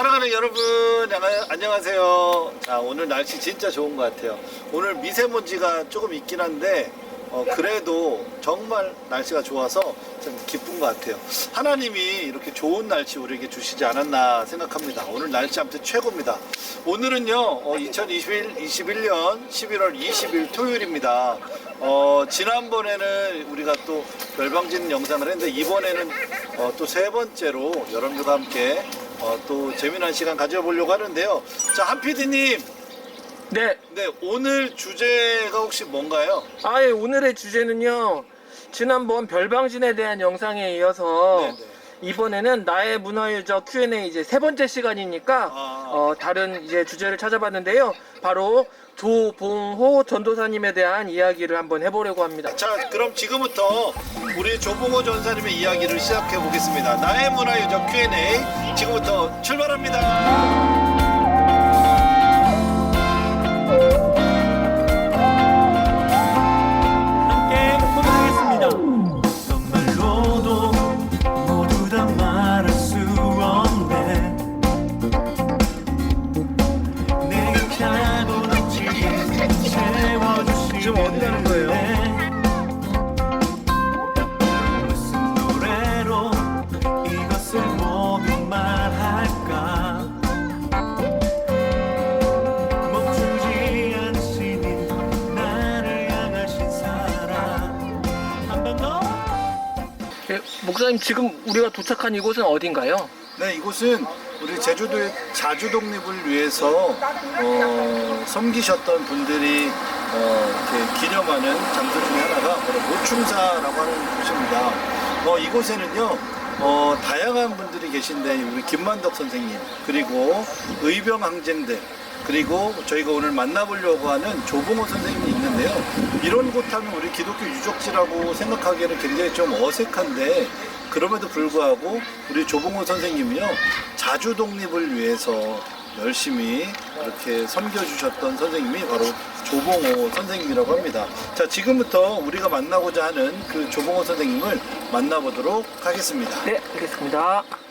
사랑하는 여러분 안녕- 안녕하세요. 자 오늘 날씨 진짜 좋은 것 같아요. 오늘 미세먼지가 조금 있긴 한데 어, 그래도 정말 날씨가 좋아서 좀 기쁜 것 같아요. 하나님이 이렇게 좋은 날씨 우리에게 주시지 않았나 생각합니다. 오늘 날씨 아무튼 최고입니다. 오늘은요 어, 2021 21년 11월 20일 토요일입니다. 어, 지난번에는 우리가 또 별방진 영상을 했는데 이번에는 어, 또 세 번째로 여러분들과 함께 어, 또 재미난 시간 가져보려고 하는데요. 자, 한 PD님, 네. 네, 오늘 주제가 혹시 뭔가요? 아예 오늘의 주제는요. 지난번 별방진에 대한 영상에 이어서 네, 네. 이번에는 나의 문화유적 Q&A 이제 세 번째 시간이니까 아. 어, 다른 이제 주제를 찾아봤는데요. 바로 조봉호 전도사님에 대한 이야기를 한번 해보려고 합니다. 자, 그럼 지금부터 우리 조봉호 전사님의 이야기를 시작해 보겠습니다. 나의 문화유적 Q&A 지금부터 출발합니다. 지금 어디 가는 거예요? 무슨 노래로 이것을 모두 말할까? 멈추지 않으시니 나를 향하신 사랑 한번 더. 예, 목사님 지금 우리가 도착한 이곳은 어딘가요? 네, 이곳은 우리 제주도의 자주 독립을 위해서 어, 섬기셨던 분들이 어, 이렇게 기념하는 장소 중에 하나가 바로 모충사라고 하는 곳입니다. 어, 이곳에는요, 어, 다양한 분들이 계신데 우리 김만덕 선생님 그리고 의병항쟁들 그리고 저희가 오늘 만나보려고 하는 조봉호 선생님이 있는데요. 이런 곳 하면 우리 기독교 유적지라고 생각하기에는 굉장히 좀 어색한데 그럼에도 불구하고 우리 조봉호 선생님이요 자주 독립을 위해서 열심히 이렇게 섬겨주셨던 선생님이 바로 조봉호 선생님이라고 합니다. 자 지금부터 우리가 만나고자 하는 그 조봉호 선생님을 만나보도록 하겠습니다. 네, 알겠습니다.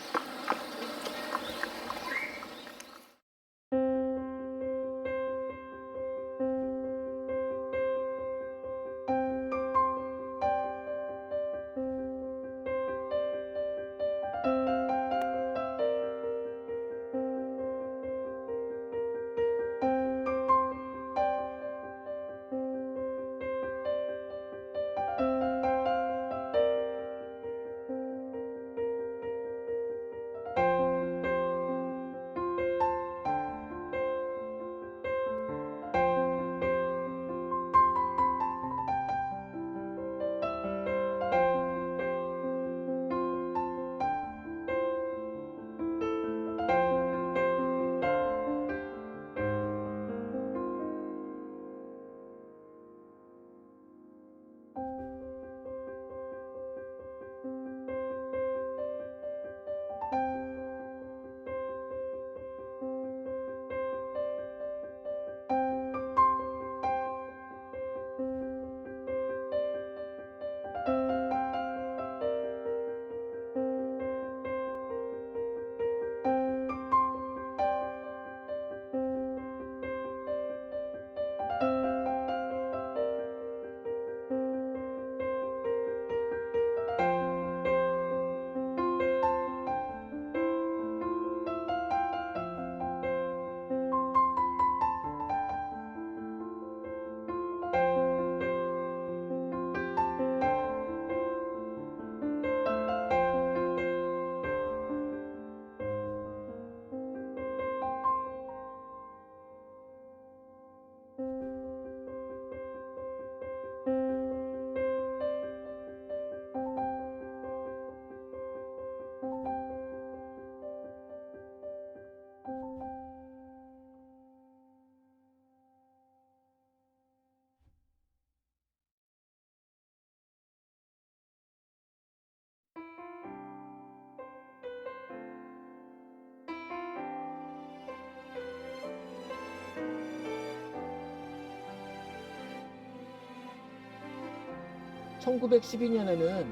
(1912년에는)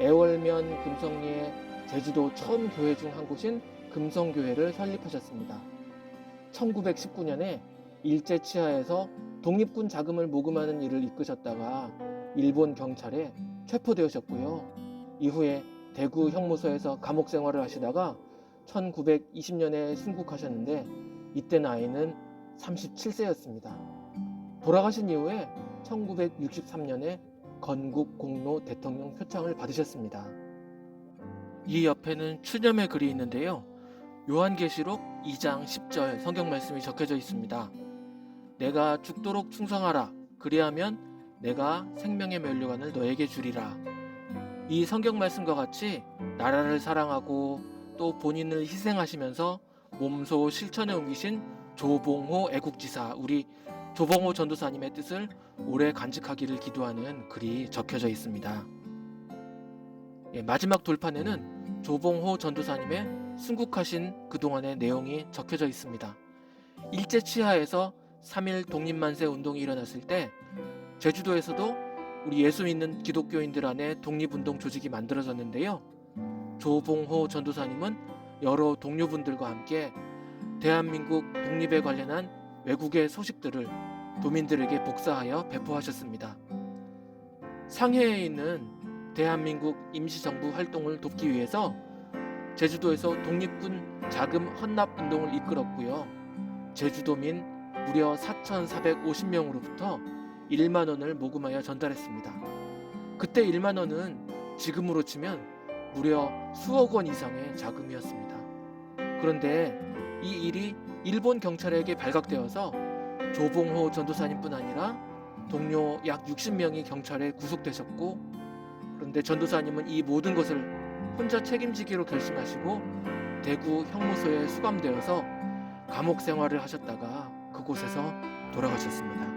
애월면 금성리에 제주도 처음 교회 중 한 곳인 금성교회를 설립하셨습니다. 1919년에 일제 치하에서 독립군 자금을 모금하는 일을 이끄셨다가 일본 경찰에 체포되셨고요. 이후에 대구 형무소에서 감옥 생활을 하시다가 1920년에 순국하셨는데 이때 나이는 37세였습니다. 돌아가신 이후에 1963년에 건국 공로 대통령 표창을 받으셨습니다. 이 옆에는 추념의 글이 있는데요. 요한계시록 2장 10절 성경 말씀이 적혀져 있습니다. 내가 죽도록 충성하라. 그리하면 내가 생명의 면류관을 너에게 주리라. 이 성경 말씀과 같이 나라를 사랑하고 또 본인을 희생하시면서 몸소 실천에 옮기신 조봉호 애국지사 우리 조봉호 전도사님의 뜻을 오래 간직하기를 기도하는 글이 적혀져 있습니다. 예, 마지막 돌판에는 조봉호 전도사님의 순국하신 그동안의 내용이 적혀져 있습니다. 일제 치하에서 3일 독립만세 운동이 일어났을 때 제주도에서도 우리 예수 믿는 기독교인들 안에 독립운동 조직이 만들어졌는데요. 조봉호 전도사님은 여러 동료분들과 함께 대한민국 독립에 관련한 외국의 소식들을 도민들에게 복사하여 배포하셨습니다. 상해에 있는 대한민국 임시정부 활동을 돕기 위해서 제주도에서 독립군 자금 헌납 운동을 이끌었고요. 제주도민 무려 4,450명으로부터 1만 원을 모금하여 전달했습니다. 그때 1만 원은 지금으로 치면 무려 수억 원 이상의 자금이었습니다. 그런데 이 일이 일본 경찰에게 발각되어서 조봉호 전도사님뿐 아니라 동료 약 60명이 경찰에 구속되셨고 그런데 전도사님은 이 모든 것을 혼자 책임지기로 결심하시고 대구 형무소에 수감되어서 감옥 생활을 하셨다가 그곳에서 돌아가셨습니다.